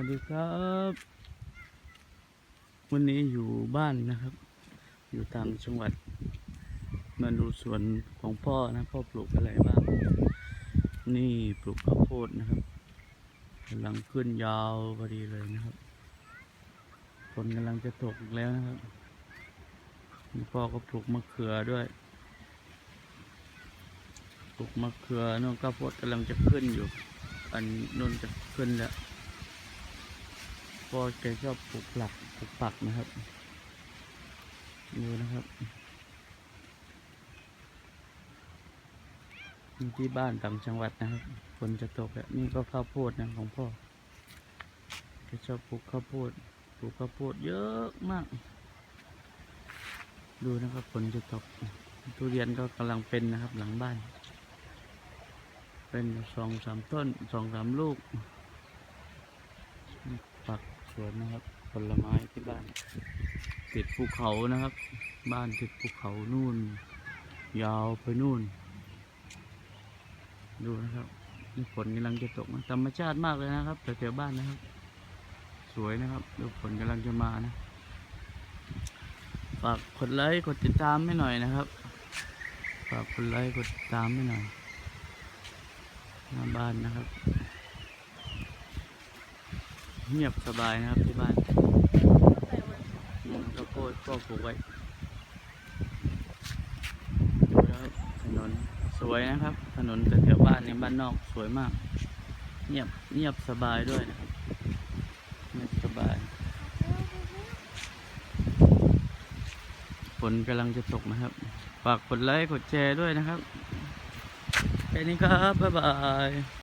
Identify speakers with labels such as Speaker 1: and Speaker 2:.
Speaker 1: วัสดีครับ วันนี้อยู่บ้านนะครับ อยู่ต่างจังหวัด มาดูสวนของพ่อนะ พ่อปลูกอะไรบ้าง นี่ปลูกข้าวโพดนะครับกำลังขึ้นยาวพอดีเลยนะครับฝนกำลังจะตกแล้วนะครับพ่อก็ปลูกมะเขือด้วย ปลูกมะเขือนู่นข้าวโพดกำลังจะขึ้นอยู่ อันนู่นจะขึ้นแล้ว พ่อแกชอบปลูกหลักปลูกปักนะครับดูนะครับนี่ที่บ้านต่างจังหวัดนะครับฝนจะตกแล้วนี่ก็ข้าวโพดนะของพ่อแกชอบปลูกข้าวโพดปลูกข้าวโพดเยอะมาก ดูนะครับฝนจะตกทุเรียนก็กำลังเป็นนะครับหลังบ้าน เป็นสองสามต้นสองสามลูกปัก วนนะครับ ผลไม้ที่บ้านติดภูเขานะครับ บ้านติดภูเขานู่น ยาวไปนู่น ดูนะครับนี่ฝนกำลังจะตกธรรมชาติมากเลยนะครับแถวๆบ้านนะครับ สวยนะครับดูฝนกำลังจะมานะฝากกดไลค์กดติดตามให้หน่อยนะครับฝากกดไลค์กดติดตามให้หน่อยหน้าบ้านนะครับ เงียบสบายนะครับที่บ้านอืมข้าวโพดก็ปลูกไว้ดูแล้วถนนสวยนะครับ ถนนแต่แถวบ้านในบ้านนอกสวยมาก เงียบเงียบสบายด้วยนะครับเงียบสบายฝนกำลังจะตกนะครับ ฝากกดไลค์กดแชร์ด้วยนะครับแค่นี้ครับ บ๊ายบาย